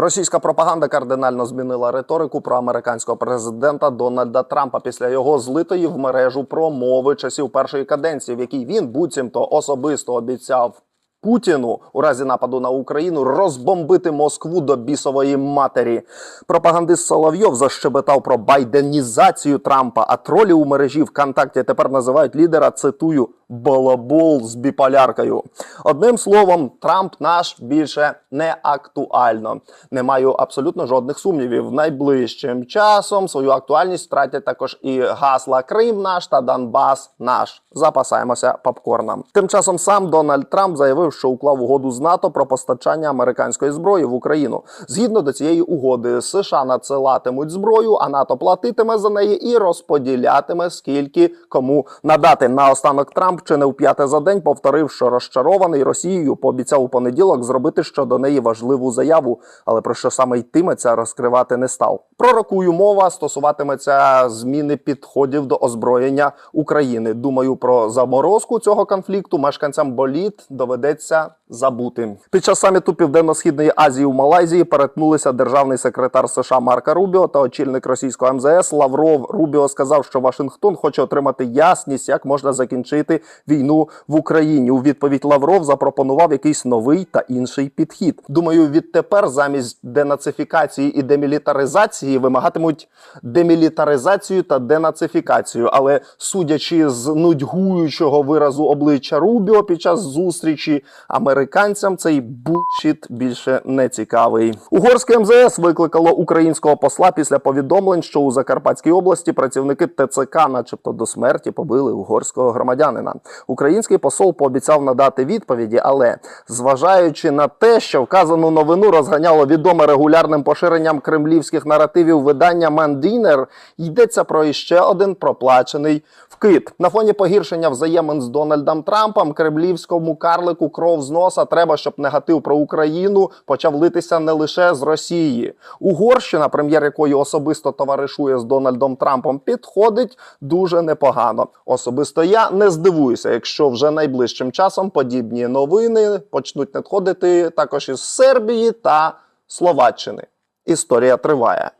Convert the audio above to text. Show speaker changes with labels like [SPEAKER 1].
[SPEAKER 1] Російська пропаганда кардинально змінила риторику про американського президента Дональда Трампа після його злитої в мережу промови часів першої каденції, в якій він буцімто особисто обіцяв. Путіну у разі нападу на Україну розбомбити Москву до бісової матері. Пропагандист Соловйов защебетав про байденізацію Трампа, а тролі у мережі ВКонтакті тепер називають лідера, цитую, балабол з біполяркою. Одним словом, Трамп наш більше не актуально. Не маю абсолютно жодних сумнівів. Найближчим часом свою актуальність втратять також і гасла Крим наш та Донбас наш. Запасаємося попкорном. Тим часом сам Дональд Трамп заявив, що уклав угоду з НАТО про постачання американської зброї в Україну. Згідно до цієї угоди, США надсилатимуть зброю, а НАТО платитиме за неї і розподілятиме скільки кому надати. Наостанок Трамп чи не вп'яте за день повторив, що розчарований Росією пообіцяв у понеділок зробити щодо неї важливу заяву, але про що саме йтиметься, розкривати не став. Пророкую мова стосуватиметься зміни підходів до озброєння України. Думаю, про заморозку цього конфлікту мешканцям боліт доведеться забути. Під час саміту Південно-східної Азії у Малайзії перетнулися державний секретар США Марка Рубіо та очільник російського МЗС Лавров. Рубіо сказав, що Вашингтон хоче отримати ясність, як можна закінчити війну в Україні. У відповідь Лавров запропонував якийсь новий та інший підхід. Думаю, відтепер замість денацифікації і демілітаризації вимагатимуть демілітаризацію та денацифікацію. Але судячи з нудьгуючого виразу обличчя Рубіо під час зустрічі, американцям цей бушіт більше не цікавий. Угорське МЗС викликало українського посла після повідомлень, що у Закарпатській області працівники ТЦК, начебто до смерті, побили угорського громадянина. Український посол пообіцяв надати відповіді, але зважаючи на те, що вказану новину розганяло відоме регулярним поширенням кремлівських наративів видання Мандінер, йдеться про іще один проплачений вкид. На фоні погіршення взаємин з Дональдом Трампом кремлівському карлику кров з носа треба, щоб негатив про Україну почав литися не лише з Росії. Угорщина, прем'єр якої особисто товаришує з Дональдом Трампом, підходить дуже непогано. Особисто я не здивуюся, якщо вже найближчим часом подібні новини почнуть надходити також із Сербії та Словаччини. Історія триває.